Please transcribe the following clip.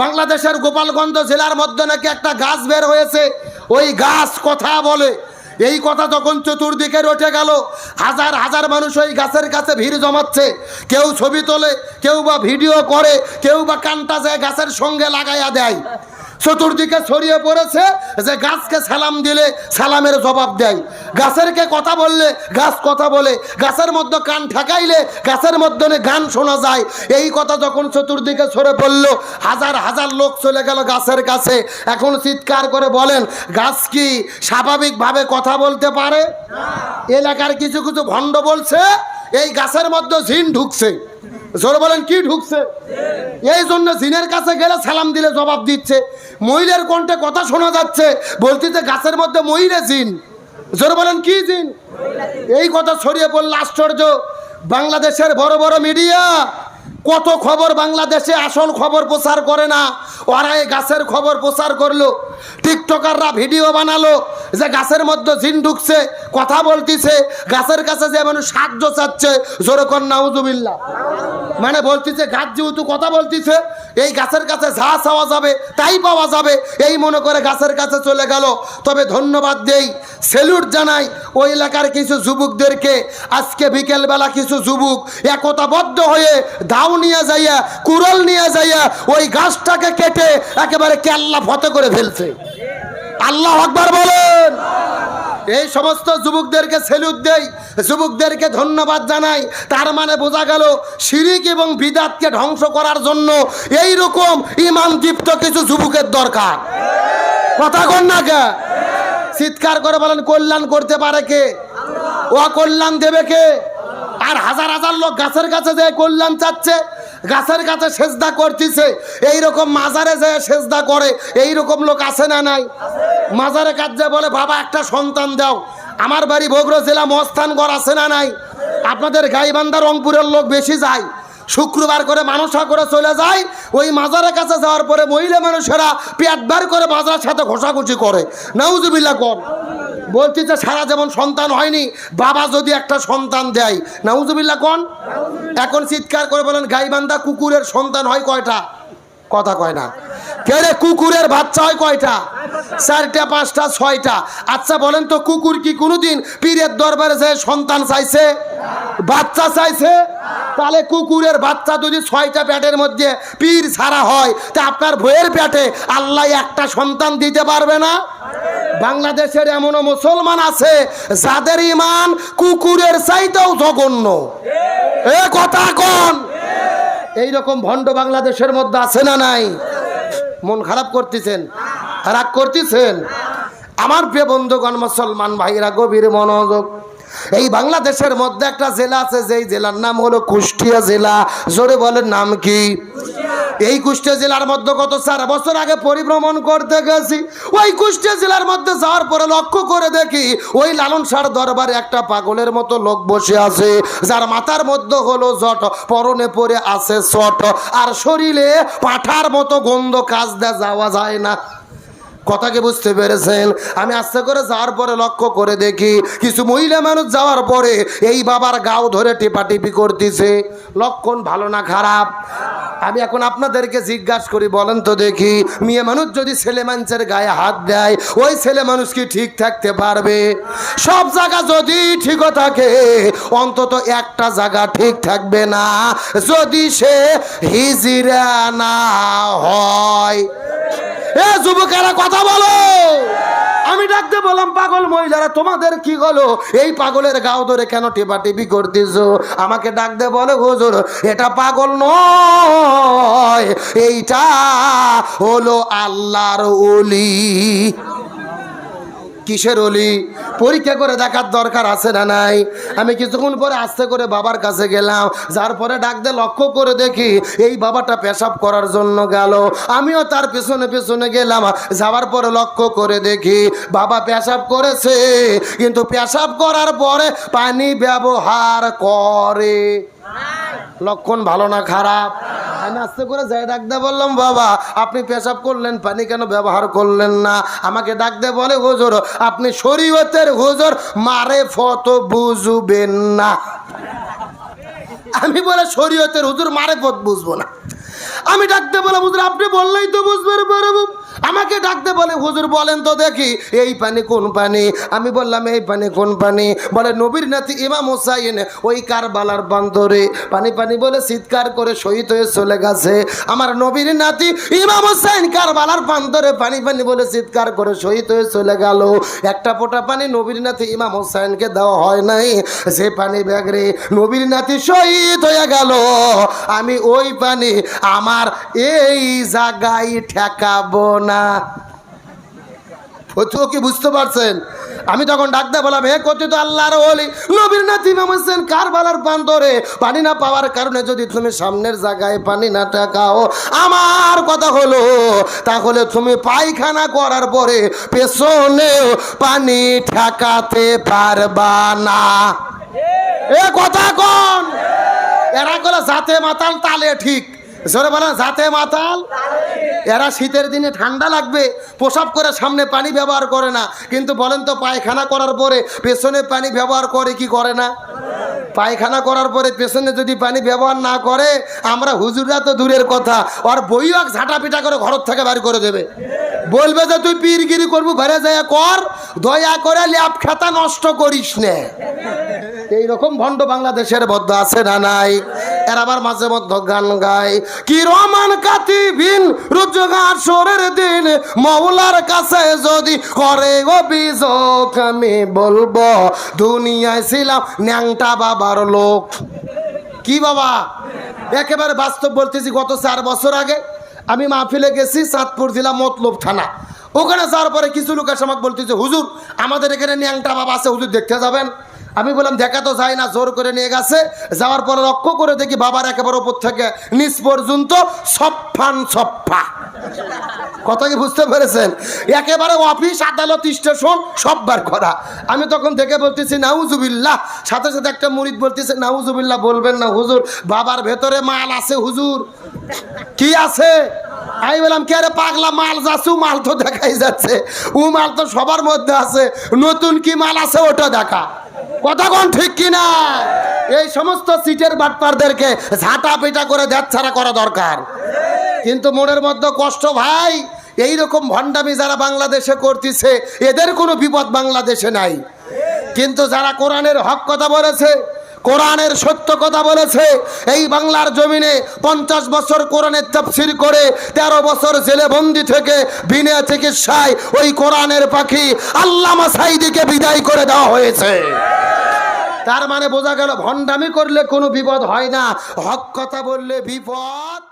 বাংলাদেশের গোপালগঞ্জ জেলার মধ্যে নাকি একটা গাছ বের হয়েছে? ওই গাছ কথা বলে। এই কথা যখন চতুর্দিকে রটে গেল। হাজার হাজার মানুষ ওই গাছের কাছে ভিড় জমাচ্ছে। কেউ ছবি তোলে, কেউ বা ভিডিও করে, কেউ বা কান্তা যায় গাছের সঙ্গে লাগাইয়া দেয়। চতুর্দিকে ছড়িয়ে পড়েছে যে গাছকে সালাম দিলে সালামের জবাব দেয়। গাছেরকে কথা বললে গাছ কথা বলে। গাছের মধ্যে কান ঠেকাইলে গাছের মধ্যে গান শোনা যায়। এই কথা যখন চতুর্দিকে ছড়ে পড়ল, হাজার হাজার লোক চলে গেল গাছের কাছে। এখন চিৎকার করে বলেন, গাছ কি স্বাভাবিকভাবে কথা বলতে পারে? এলাকার কিছু কিছু ভণ্ড বলছে, এই গাছের মধ্যে জিন ঢুকছে। জোর বলেন, কি ঢুকছে? এই জন্য জিনের কাছে গেলে সালাম দিলে জবাব দিচ্ছে। মহিলার কণ্ঠে কথা শোনা যাচ্ছে, বলতেছে গাছের মধ্যে মহিলা জিন। জোর বলেন, কি জিন? এই কথা ছড়িয়ে পড়ল আশ্চর্য। বাংলাদেশের বড় বড় মিডিয়া কত খবর বাংলাদেশে আসল খবর প্রচার করে না, ওরা এই গাছের খবর প্রচার করল। টিকটকাররা ভিডিও বানালো যে গাছের মধ্যে জিন ঢুকছে, কথা বলতিছে, গাছের কাছে যে মানুষ সাহায্য চাচ্ছে, জোরকর নাউজুবিল্লা মানে বলতিছে, গাছ যেহেতু কথা বলতিছে, এই গাছের কাছে যা চাওয়া যাবে তাই পাওয়া যাবে, এই মনে করে গাছের কাছে চলে গেল। তবে ধন্যবাদ দেই, সেলুট জানাই, ওই এলাকার কিছু যুবকদেরকে, আজকে বিকেলবেলা কিছু যুবক একতাবদ্ধ হয়ে দাও নিয়ে যাইয়া কুরল নিয়ে যাইয়া, ওই গাছটাকে কেটে একেবারে কেল্লা ফতে করে ফেলছে। আল্লাহ আকবার বলেন। এই সমস্ত যুবকদেরকে সেলুট দেই, যুবকদেরকে ধন্যবাদ জানাই। তার মানে বোঝা গেল, শিরিক এবং বিদাতকে ধ্বংস করার জন্য এই রকম ইমান দীপ্ত কিছু যুবকের দরকার। কথা কন না কে? চিৎকার করে বলেন, কল্যাণ করতে পারে কে? ও কল্যাণ দেবে কে? আর হাজার হাজার লোক গাছের কাছে যে কল্যাণ চাচ্ছে। গাছের কাছে সেজদা করতেছে। এই রকম মাজারে যে সেজদা করে এই রকম লোক আছে না নাই? মাজারে কাজে বলে, বাবা, একটা সন্তান দাও। আমার বাড়ি বগুড়া জেলা মস্তানগড় আছে না নাই? আপনাদের গাইবান্ধা রংপুরের লোক বেশি যায়। শুক্রবার করে মানুষা করে চলে যায়। ওই মাজারের কাছে যাওয়ার পরে মহিলা মানুষেরা পেট বার করে মাজারের সাথে ঘষাঘষি করে। নাউজুবিল্লা কর। বলতেছে সারা যেমন সন্তান হয়নি, বাবা যদি একটা সন্তান দেয়। নাউজুবিল্লা কোন? এখন চিৎকার করে বলেন, গাইবান্ধা কুকুরের সন্তান হয় কয়টা? কথা কয় না। কে রে, কুকুরের বাচ্চা হয় কয়টা? চারটা, পাঁচটা, ছয়টা। আচ্ছা বলেন তো, কুকুর কি কোনোদিন পীরের দরবারে যে সন্তান চাইছে? বাচ্চা চাইছে? তাহলে কুকুরের বাচ্চা যদি ছয়টা প্যাটের মধ্যে পীর ছাড়া হয়, তা আপনার বইয়ের প্যাটে আল্লাহ একটা সন্তান দিতে পারবে না? বাংলাদেশের এমনও মুসলমান আছে যাদের ইমান কুকুরের চাইতেও জঘন্য। এ কথা কোন? এইরকম ভণ্ড বাংলাদেশের মধ্যে আছে না নাই? মন খারাপ করতেছেন? রাগ করতেছেন? আমার প্রিয় বন্ধুগণ, মুসলমান ভাইরা গভীর মনোযোগ এই বাংলাদেশের মধ্যে একটা জেলা আছে, যেই জেলার নাম হলো কুষ্টিয়া জেলা। জোরে বলেন নাম কি? এই কুষ্টিয়া জেলার মধ্যে গত চার বছর আগে পরিভ্রমণ করতে গেছি। ওই কুষ্টিয়া জেলার মধ্যে যাওয়ার পরে লক্ষ্য করে দেখি, ওই লালন সার দরবারে একটা পাগলের মতো লোক বসে আছে, যার মাথার মধ্যে হলো জট, পরনে পরে আছে চট আর শরীরে পাঠার মতো গন্ধ কাজ দেয়া যাওয়া যায় না। কথাকে বুঝতে পেরেছেন? আমি আস্তে করে যাওয়ার পরে লক্ষ্য করে দেখি কিছু মহিলা মানুষ যাওয়ার পরে এই বাবার গাও ধরে টিপাটিপি করতেছে। লক্ষণ ভালো না খারাপ? আমি এখন আপনাদেরকে জিজ্ঞাসা করি, বলেন তো দেখি, মেয়ে মানুষ যদি ছেলে মানুষের গায়ে হাত দেয়, ওই ছেলে মানুষ কি ঠিক থাকতে পারবে? সব জায়গা যদি ঠিকও থাকে, অন্তত একটা জায়গা ঠিক থাকবে না। যদি সে হিজিরা না হয় এ যুবকেরা, কথা বলো। আমি ডাকতে বললাম, পাগল মহিলারা, তোমাদের কি হলো এই পাগলের গাও ধরে কেন টেপা টেপি করতেছ? আমাকে ডাকতে বলে, হুজুর, এটা পাগল নয়। এইটা হলো আল্লাহর ওলি। কিসের অলি? পরীক্ষা করে দেখার দরকার আছে না নাই? আমি কিছুক্ষণ পরে আস্তে করে বাবার কাছে গেলাম, যার পরে ডাক দিয়ে লক্ষ্য করে দেখি এই বাবাটা পেশাব করার জন্য গেল। আমিও তার পেছনে পেছনে গেলাম, যাওয়ার পরে লক্ষ্য করে দেখি বাবা পেশাব করেছে, কিন্তু পেশাব করার পরে পানি ব্যবহার করে। লক্ষণ ভালো না খারাপ? আমি আস্তে করে যাই ডাকতে বললাম, বাবা, আপনি পেশাব করলেন, পানি কেন ব্যবহার করলেন না? আমাকে ডাকতে বলে, হুজুর, আপনি শরীয়তের হুজুর, মারে ফত বুঝবেন না। আমি বলে, শরীয়তের হুজুর, মারে পথ বুঝব না। আমি ডাকতে বলে, হুজুর, আপনি বললেই তো বুঝবেন পারব আমাকে ডাকতে বলে, হুজুর, বলেন তো দেখি, এই পানি কোন পানি? আমি বললাম, এই পানি কোন পানি? বলে, নবীর নাতি ইমাম হোসাইন ওই কারবালার বান্দরে। পানি পানি বলে চিৎকার করে শহীদ হয়ে চলে গেছে। আমার নবীর নাতি ইমাম হোসাইন কারবালার বান্দরে, পানি পানি বলে চিৎকার করে শহীদ হয়ে চলে গেল। একটা ফোঁটা পানি নবীর নাতি ইমাম হোসাইনকে দেওয়া হয় নাই। সে পানি ব্যাগরে নবীর নাতি শহীদ হয়ে গেল। আমি ওই পানি আমার এই জায়গায় ঠেকাবো না। ফতুয়া কি বুঝতে পারছেন? আমি তখন ডাকতে বললাম, হে কথিত আল্লাহর ওলি, নবীর নাতি ইমাম হোসেন কারবালার প্রান্তরে পানি না পাওয়ার কারণে যদি তুমি সামনের জায়গায় পানি না ঠেকাও, আমার কথা হলো, তাহলে তুমি পায়খানা করার পরে পেছনেও পানি ঠেকাতে পারবা না। এ কথা কোন? এরা করে জাতে মাতাল তালে ঠিক। জোরে বলা জাতে মাতাল এরা শীতের দিনে ঠান্ডা লাগবে, প্রসাব করে সামনে পানি ব্যবহার করে না। কিন্তু বলেন তো, পায়খানা করার পরে পেছনে পানি ব্যবহার করে কি করে না? পায়খানা করার পরে পেছনে যদি পানি ব্যবহার না করে, আমরা হুজুররা তো দূরের কথা, আর বইও এক ঝাঁটা পিটা করে ঘর থেকে বাড়ি করে দেবে। বলবে যে, তুই পীরগিরি করব ঘরে যায় কর, দয়া করে ল্যাপ খাতা নষ্ট করিস নে। এইরকম ভণ্ড বাংলাদেশের মধ্যে আছে না নাই? এর আবার মাঝে মধ্যে গান গায় কি রমান কাতিবিন রোজগার সরের দিন মৌলার কাছে যদি করে অভিযোগ, আমি বলব, দুনিয়ায় ছিলাম ন্যাংটা বাবার লোক। কি বাবা? একেবারে বাস্তব বলতেছি, গত চার বছর আগে আমি মাহফিলে গেছি, চাঁদপুর জেলা মতলব থানা। ওখানে যাওয়ার পরে কিছু লোক এসে আমাকে বলতেছে, হুজুর, আমাদের এখানে ন্যাংটা বাবা আছে, হুজুর দেখতে যাবেন? আমি বললাম, দেখা তো যায় না, জোর করে নিয়ে গেছে। যাওয়ার পরে লক্ষ্য করে দেখি বাবার একেবারে ওপর থেকে নিচ পর্যন্ত সফান সফা কথা কি বুঝতে পেরেছেন? একেবারে অফিস, আদালত, স্টেশন সব বার করা। আমি তখন দেখে বলতেছি, নাউজুবিল্লাহ। সাথে সাথে একটা মুরিদ বলতেছে, নাউজুবিল্লাহ বলবেন না, হুজুর। বাবার ভেতরে মাল আছে, হুজুর। কি আছে? আমি বললাম, কে রে পাগলা মাল যাচ্ছে মাল তো দেখাই যাচ্ছে। ও মাল তো সবার মধ্যে আছে। নতুন কি মাল আছে, ওটা দেখা। কোন ঠিক কিনা? এই সমস্ত সিটের বাটপারদেরকে ঝাঁটা পিটা করে দেখ ছাড়া করা দরকার। কিন্তু মনের মধ্যে কষ্ট ভাই এই রকম ভণ্ডামি যারা বাংলাদেশে করতেছে, এদের কোনো বিপদ বাংলাদেশে নাই। কিন্তু যারা কোরআনের হক কথা বলেছে, কোরআনের সত্য কথা বলেছে, এই বাংলার জমিনে পঞ্চাশ বছর কোরআনের তফসির করে তেরো বছর জেলে বন্দি থেকে বিনা চিকিৎসায় ওই কোরআনের পাখি আল্লামা সাইদিকে বিদায় করে দেওয়া হয়েছে। তার মানে বোঝা গেল ভণ্ডামি করলে কোনো বিপদ হয় না। হক কথা বললে বিপদ।